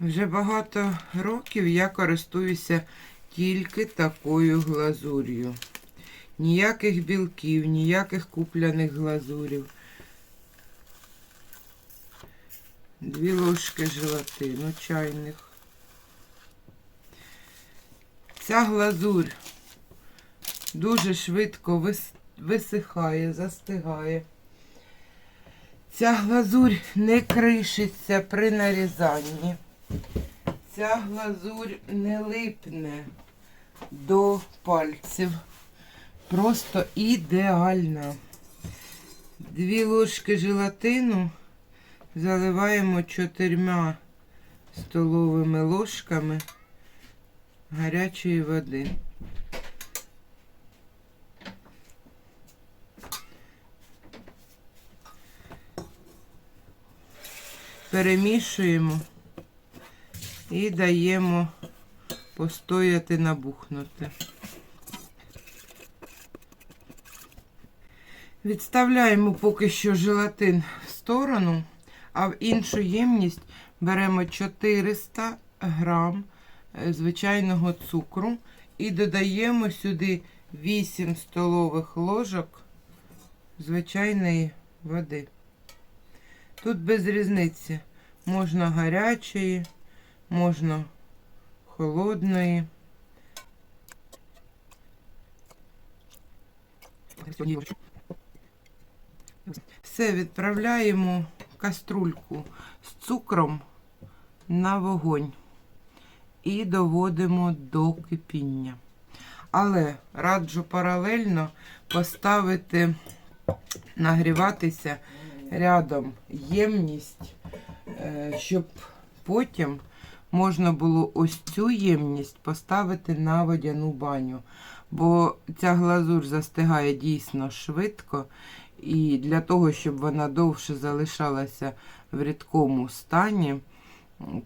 Вже багато років я користуюся тільки такою глазур'ю. Ніяких білків, ніяких купляних глазурів. Дві ложки желатину чайних. Ця глазурь дуже швидко висихає, застигає. Ця глазурь не кришиться при нарізанні. Ця глазурь не липне до пальців. Просто ідеальна. Дві ложки желатину заливаємо чотирма столовими ложками гарячої води. Перемішуємо і даємо постояти набухнути. Відставляємо поки що желатин в сторону, а в іншу ємність беремо 400 грам е, звичайного цукру і додаємо сюди 8 столових ложок звичайної води. Тут без різниці. Можна гарячої, можна холодної. Все відправляємо каструльку з цукром на вогонь і доводимо до кипіння. Але раджу паралельно поставити нагріватися рядом ємність, е, щоб потім можна було ось цю ємність поставити на водяну баню. Бо ця глазур застигає дійсно швидко, і для того, щоб вона довше залишалася в рідкому стані,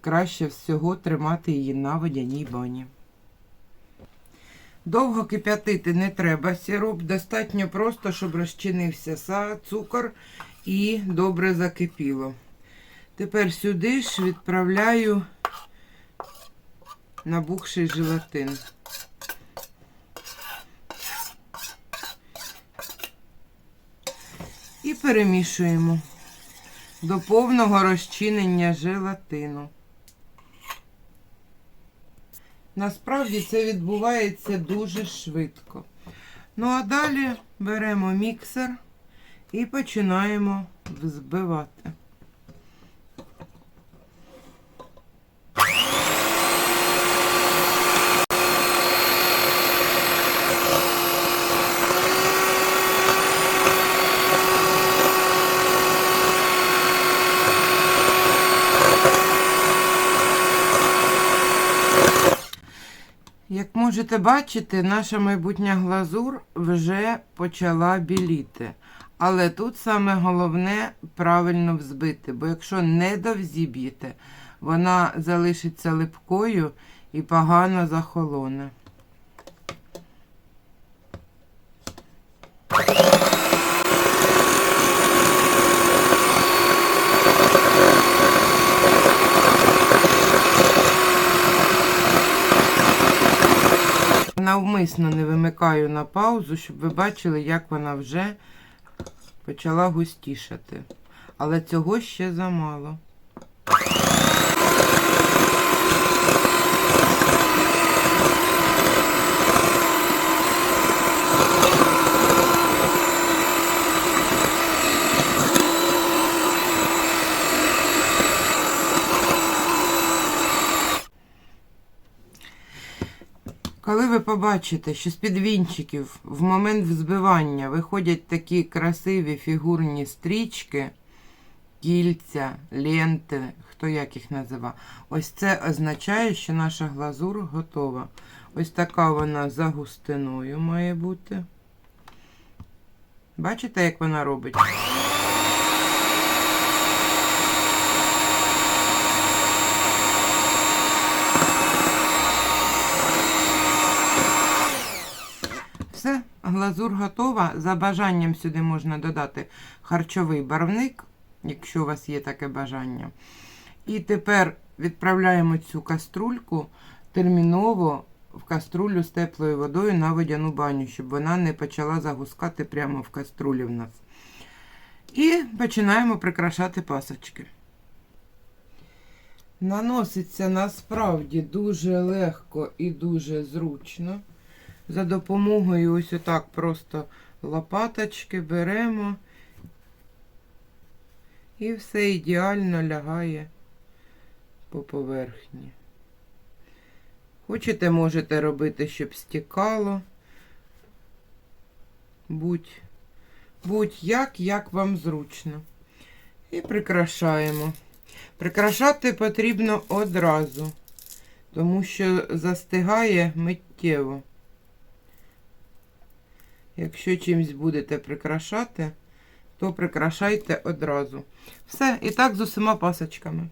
краще всього тримати її на водяній бані. Довго кип'ятити не треба сироп, достатньо просто, щоб розчинився цукор і добре закипіло. Тепер сюди ж відправляю набухший желатин. І перемішуємо до повного розчинення желатину. Насправді це відбувається дуже швидко. Ну а далі беремо міксер і починаємо взбивати. Як можете бачити, наша майбутня глазур вже почала біліти. Але тут саме головне правильно взбити, бо якщо не довзіб'єте, вона залишиться липкою і погано захолоне. Навмисно не вимикаю на паузу, щоб ви бачили, як вона вже почала густішати. Але цього ще замало. Коли ви побачите, що з-під вінчиків в момент взбивання виходять такі красиві фігурні стрічки, кільця, ленти, хто як їх назива, ось це означає, що наша глазур готова. Ось така вона за густиною має бути. Бачите, як вона робить? Все, глазур готова. За бажанням сюди можна додати харчовий барвник, якщо у вас є таке бажання. І тепер відправляємо цю каструльку терміново в каструлю з теплою водою на водяну баню, щоб вона не почала загускати прямо в каструлі в нас. І починаємо прикрашати пасочки. Наноситься насправді дуже легко і дуже зручно. За допомогою ось отак просто лопаточки беремо. І все ідеально лягає по поверхні. Хочете, можете робити, щоб стікало. Будь, будь-як, як вам зручно. І прикрашаємо. Прикрашати потрібно одразу, тому що застигає миттєво. Якщо чимось будете прикрашати, то прикрашайте одразу. Все, і так з усіма пасочками.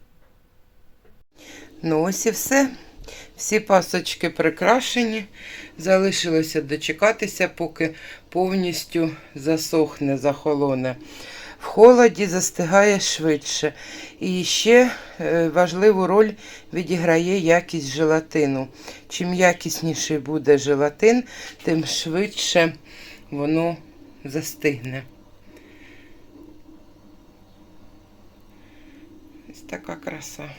Ну, ось і все. Всі пасочки прикрашені. Залишилося дочекатися, поки повністю засохне, захолоне. В холоді застигає швидше. І ще е, важливу роль відіграє якість желатину. Чим якісніший буде желатин, тим швидше воно застигне. Ось така краса.